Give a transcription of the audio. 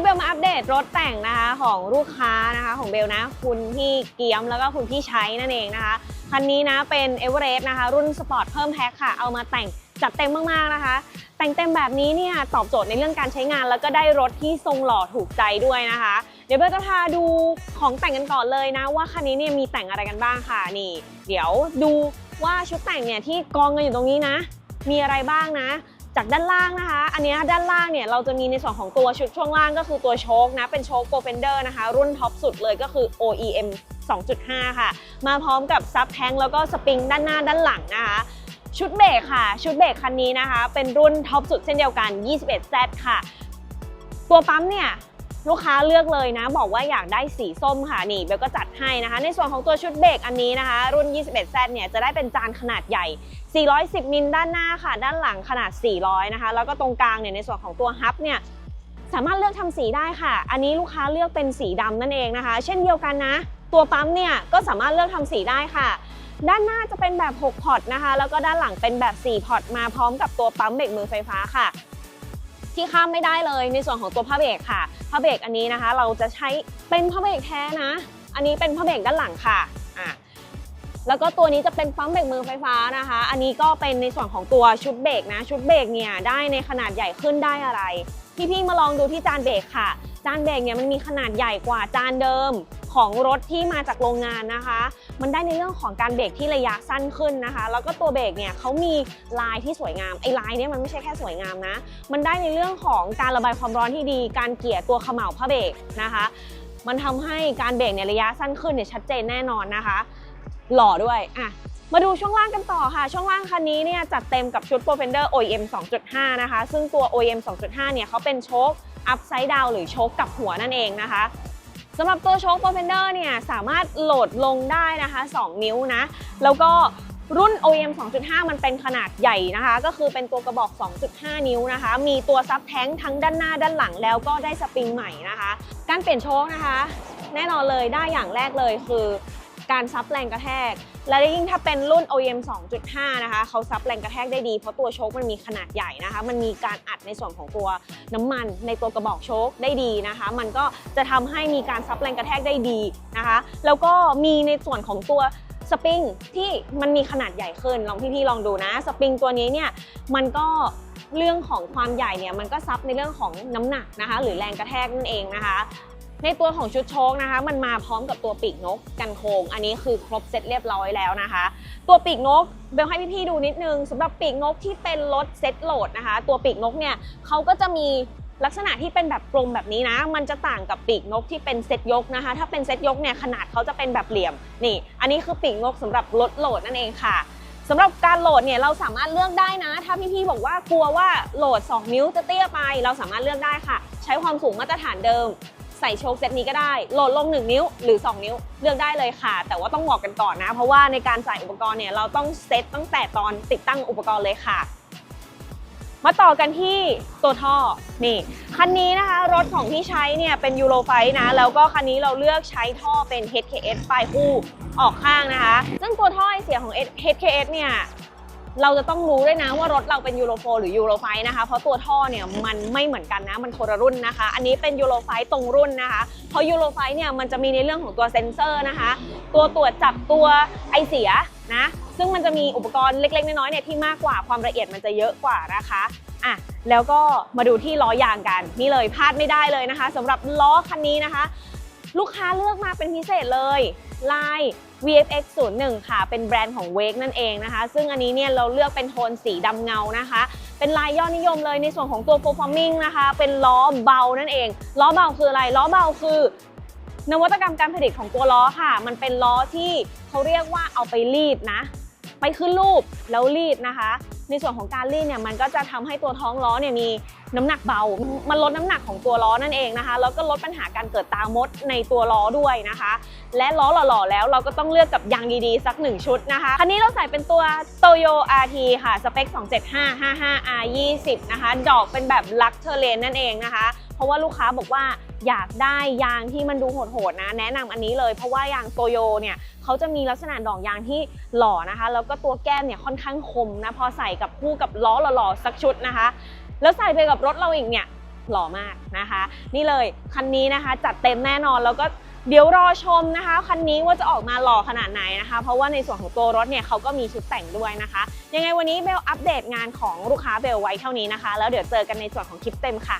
เบลมาอัปเดตรถแต่งนะคะของลูกค้านะคะของเบลนะคุณพี่เกียมแล้วก็คุณพี่ใช้นั่นเองนะคะคันนี้นะเป็นเอเวอเรสต์นะคะรุ่นสปอร์ตเพิ่มแพ็คค่ะ เอามาแต่งจัดเต็มมากๆนะคะ แต่งเต็มแบบนี้เนี่ยตอบโจทย์ในเรื่องการใช้งาน แล้วก็ได้รถที่ทรงหล่อถูกใจด้วยนะคะ เดี๋ยวเบลจะพาดูของแต่งกันก่อนเลยนะ ว่าคันนี้เนี่ยมีแต่งอะไรกันบ้างค่ะนี่ เดี๋ยวดูว่าชุดแต่งเนี่ยที่กองกันอยู่ตรงนี้นะ มีอะไรบ้างนะ จากด้านล่างนะคะ อันนี้ด้านล่างเนี่ยเราจะมีในส่วนของตัวชุดช่วงล่างก็คือตัวโชคนะ เป็นโชคโปรเฟนเดอร์นะคะ รุ่นท็อปสุดเลยก็คือ OEM 2.5 ค่ะ มาพร้อมกับซับแทงแล้วก็สปริงด้านหน้าด้านหลังนะคะชุดเบรกค่ะ ชุดเบรกคันนี้นะคะ เป็นรุ่นท็อปสุดเช่นเดียวกัน 21Z ค่ะ ตัวปั๊มเนี่ย ลูกค้าเลือกเลยนะ บอกว่าอยากได้สีส้มค่ะนี่เบลก็จัดให้นะคะ ในส่วนของตัวชุดเบรกอันนี้นะคะ รุ่น 21Z เนี่ยจะได้เป็นจานขนาดใหญ่ 410 มิลด้านหน้าค่ะ ด้านหลังขนาด 400 นะคะ แล้วก็ตรงกลางเนี่ยในส่วนของตัวฮับเนี่ยสามารถเลือกทำสีได้ค่ะ อันนี้ลูกค้าเลือกเป็นสีดำนั่นเองนะคะ เช่นเดียวกันนะ ตัวปั๊มเนี่ยก็สามารถเลือกทำสีได้ค่ะ ด้านหน้าจะเป็นแบบ 6 พอร์ตนะคะ แล้วก็ด้านหลังเป็นแบบ 4 พอร์ตมาพร้อมกับตัวปั๊มเบรกมือไฟฟ้าค่ะ ที่ข้ามไม่ได้เลย ในส่วนของตัวผ้าเบรกค่ะผ้าเบรกอันนี้นะคะ เราจะใช้เป็นผ้าเบรกแท้นะ อันนี้เป็นผ้าเบรกด้านหลังค่ะอะแล้วก็ตัวนี้จะเป็นปั๊มเบรกมือไฟฟ้านะคะ อันนี้ก็เป็นในส่วนของตัวชุดเบรกนะ ชุดเบรกเนี่ยได้ในขนาดใหญ่ขึ้นได้อะไร พี่ๆมาลองดูที่จานเบรกค่ะ จานเบรกเนี่ยมันมีขนาดใหญ่กว่าจานเดิมของรถที่มาจากโรงงานนะคะ มันได้ในเรื่องของการเบรกที่ระยะสั้นขึ้นนะคะ แล้วก็ตัวเบรกเนี่ยเขามีลายที่สวยงามไอ้ลายเนี่ยมันไม่ใช่แค่สวยงามนะ มันได้ในเรื่องของการระบายความร้อนที่ดี การเกี่ยตัวเขม่าผ้าเบรกนะคะ มันทำให้การเบรกเนี่ยระยะสั้นขึ้นเนี่ยชัดเจนแน่นอนนะคะ หล่อด้วยอะ มาดูช่วงล่างกันต่อค่ะ ช่วงล่างคันนี้เนี่ยจัดเต็มกับชุด Profender OEM 2.5 นะคะ ซึ่งตัว OEM 2.5 เนี่ยเขาเป็นโชค Upside Down หรือโชคกับหัวนั่นเองนะคะสำหรับตัวโชค Profender เนี่ยสามารถโหลดลงได้นะคะ 2 นิ้วนะ แล้วก็รุ่น OEM 2.5 มันเป็นขนาดใหญ่นะคะ ก็คือเป็นตัวกระบอก 2.5 นิ้วนะคะ มีตัวซับแท้งทั้งด้านหน้าด้านหลังแล้วก็ได้สปริงใหม่นะคะ การเปลี่ยนโชคนะคะ แน่นอนเลยได้อย่างแรกเลยคือ การซับแรงกระแทก และยิ่งถ้าเป็นรุ่น OEM 2.5 นะคะเขาซับแรงกระแทกได้ดี เพราะตัวโชคมันมีขนาดใหญ่นะคะ มันมีการอัดในส่วนของตัวน้ำมันในตัวกระบอกโชคได้ดีนะคะ มันก็จะทำให้มีการซับแรงกระแทกได้ดีนะคะ แล้วก็มีในส่วนของตัวสปริงที่มันมีขนาดใหญ่ขึ้นลองพี่ๆลองดูนะ สปริงตัวนี้เนี่ยมันก็เรื่องของความใหญ่เนี่ยมันก็ซับในเรื่องของน้ำหนักนะคะ หรือแรงกระแทกนั่นเองนะคะ ในตัวของชุดโชคนะคะ มันมาพร้อมกับตัวปีกนกกันโคง อันนี้คือครบเซตเรียบร้อยแล้วนะคะ ตัวปีกนกเบลให้พี่ๆดูนิดนึงสำหรับปีกนกที่เป็นรถเซตโหลดนะคะ ตัวปีกนกเนี่ยเขาก็จะมีลักษณะที่เป็นแบบกลมแบบนี้นะ มันจะต่างกับปีกนกที่เป็นเซตยกนะคะ ถ้าเป็นเซตยกเนี่ยขนาดเขาจะเป็นแบบเหลี่ยม นี่ อันนี้คือปีกนกสำหรับรถโหลดนั่นเองค่ะสำหรับการโหลดเนี่ยเราสามารถเลือกได้นะ ถ้าพี่ๆบอกว่ากลัวว่าโหลด 2 นิ้วจะเตี้ยไป เราสามารถเลือกได้ค่ะ ใช้ความสูงมาตรฐานเดิม ใส่โชคเซตนี้ก็ได้โหลดลง 1 นิ้วหรือ 2 นิ้ว เลือกได้เลยค่ะ แต่ว่าต้องบอกกันก่อนนะ เพราะว่าในการใส่อุปกรณ์เนี่ยเราต้องเซตตั้งแต่ตอนติดตั้งอุปกรณ์เลยค่ะ มาต่อกันที่ตัวท่อนี่คันนี้นะคะ รถของที่ใช้เนี่ยเป็นยูโรไฟนะ แล้วก็คันนี้เราเลือกใช้ท่อเป็น HKS ปลายคู่ออกข้างนะคะ ซึ่งตัวท่อไอเสียของ HKS เนี่ย เราจะต้องรู้ด้วยนะว่ารถเราเป็นยูโรโฟหรือยูโรไฟนะคะ เพราะตัวท่อเนี่ยมันไม่เหมือนกันนะ มันคนละรุ่นนะคะ อันนี้เป็นยูโรไฟตรงรุ่นนะคะ เพราะยูโรไฟเนี่ยมันจะมีในเรื่องของตัวเซ็นเซอร์นะคะ ตัวตรวจจับตัวไอเสียนะ ซึ่งมันจะมีอุปกรณ์เล็กๆน้อยๆเนี่ยที่มากกว่าความละเอียดมันจะเยอะกว่านะคะอะแล้วก็มาดูที่ล้อยางกัน นี่เลยพลาดไม่ได้เลยนะคะสำหรับล้อคันนี้นะคะ ลูกค้าเลือกมาเป็นพิเศษเลยลาย VFX 01 ค่ะ เป็นแบรนด์ของ Wake นั่นเองนะคะ ซึ่งอันนี้เนี่ยเราเลือกเป็นโทนสีดำเงานะคะ เป็นลายยอดนิยมเลยในส่วนของตัว performing นะคะ เป็นล้อเบานั่นเอง ล้อเบาคืออะไร ล้อเบาคือนวัตกรรมการผลิตของตัวล้อค่ะ มันเป็นล้อที่เขาเรียกว่าเอาไปรีดนะ ไปขึ้นรูปแล้วรีดนะคะ ในส่วนของการรีดเนี่ยมันก็จะทำให้ตัวท้องล้อเนี่ยมีน้ำหนักเบา มันลดน้ำหนักของตัวล้อนั่นเองนะคะ แล้วก็ลดปัญหาการเกิดตามดในตัวล้อด้วยนะคะ และล้อหล่อๆแล้วเราก็ต้องเลือกกับยางดีๆ สักหนึ่งชุดนะคะ คันนี้เราใส่เป็นตัว Toyo RT ค่ะ สเปค 27555R20 นะคะ ดอกเป็นแบบ Lux Terrain นั่นเองนะคะ เพราะว่าลูกค้าบอกว่า อยากได้ยางที่มันดูโหดๆนะ แนะนำอันนี้เลย เพราะว่ายางโตโยเนี่ยเขาจะมีลักษณะดอกยางที่หล่อนะคะ แล้วก็ตัวแก้มเนี่ยค่อนข้างคมนะพอใส่กับคู่กับล้อหล่อๆสักชุดนะคะ แล้วใส่ไปกับรถเราอีกเนี่ยหล่อมากนะคะ นี่เลยคันนี้นะคะจัดเต็มแน่นอนแล้วก็เดี๋ยวรอชมนะคะคันนี้ว่าจะออกมาหล่อขนาดไหนนะคะ เพราะว่าในส่วนของตัวรถเนี่ยเขาก็มีชุดแต่งด้วยนะคะ ยังไงวันนี้เบลอัปเดตงานของลูกค้าเบลไว้เท่านี้นะคะ แล้วเดี๋ยวเจอกันในส่วนของคลิปเต็มค่ะ